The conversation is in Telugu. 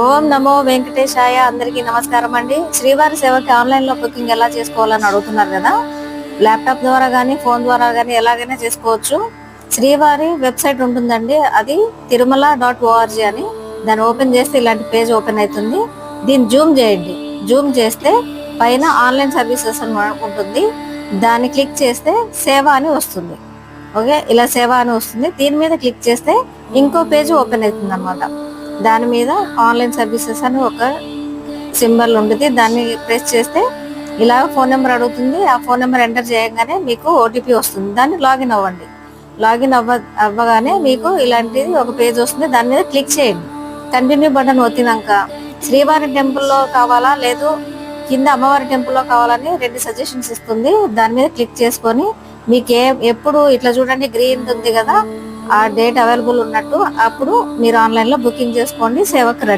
ఓం నమో వెంకటేశాయ. అందరికీ నమస్కారం అండి. శ్రీవారి సేవకి ఆన్లైన్లో బుకింగ్ ఎలా చేసుకోవాలని అడుగుతున్నారు కదా? ల్యాప్టాప్ ద్వారా కానీ ఫోన్ ద్వారా కానీ ఎలాగైనా చేసుకోవచ్చు. శ్రీవారి వెబ్సైట్ ఉంటుందండి. అది తిరుమల డాట్ ఓఆర్జీ అని. దాన్ని ఓపెన్ చేస్తే ఇలాంటి పేజ్ ఓపెన్ అవుతుంది. దీన్ని జూమ్ చేయండి. జూమ్ చేస్తే పైన ఆన్లైన్ సర్వీసెస్ అని ఉంటుంది. దాన్ని క్లిక్ చేస్తే సేవ అని వస్తుంది. ఓకే? ఇలా సేవ అని వస్తుంది. దీని మీద క్లిక్ చేస్తే ఇంకో పేజ్ ఓపెన్ అవుతుంది అనమాట దాని మీద ఆన్లైన్ సర్వీసెస్ అని ఒక సింబల్ ఉంటుంది. దాన్ని ప్రెస్ చేస్తే ఇలా ఫోన్ నెంబర్ అడుగుతుంది. ఆ ఫోన్ నెంబర్ ఎంటర్ చేయగానే మీకు ఓటీపీ వస్తుంది. దాన్ని లాగిన్ అవ్వండి. లాగిన్ అవ్వ అవ్వగానే మీకు ఇలాంటిది ఒక పేజ్ వస్తుంది. దాని మీద క్లిక్ చేయండి. కంటిన్యూ బటన్ ఒత్తినాక శ్రీవారి టెంపుల్లో కావాలా? లేదు కింద అమ్మవారి టెంపుల్లో కావాలని రెండు సజెషన్స్ ఇస్తుంది. దాని మీద క్లిక్ చేసుకొని మీకు ఏ ఎప్పుడు ఇట్లా చూడండి గ్రీన్ ఉంది కదా ఆ డేట్ అవైలబుల్ ఉన్నట్టు అప్పుడు మీరు ఆన్లైన్లో బుకింగ్ చేసుకోండి సేవకు రండి.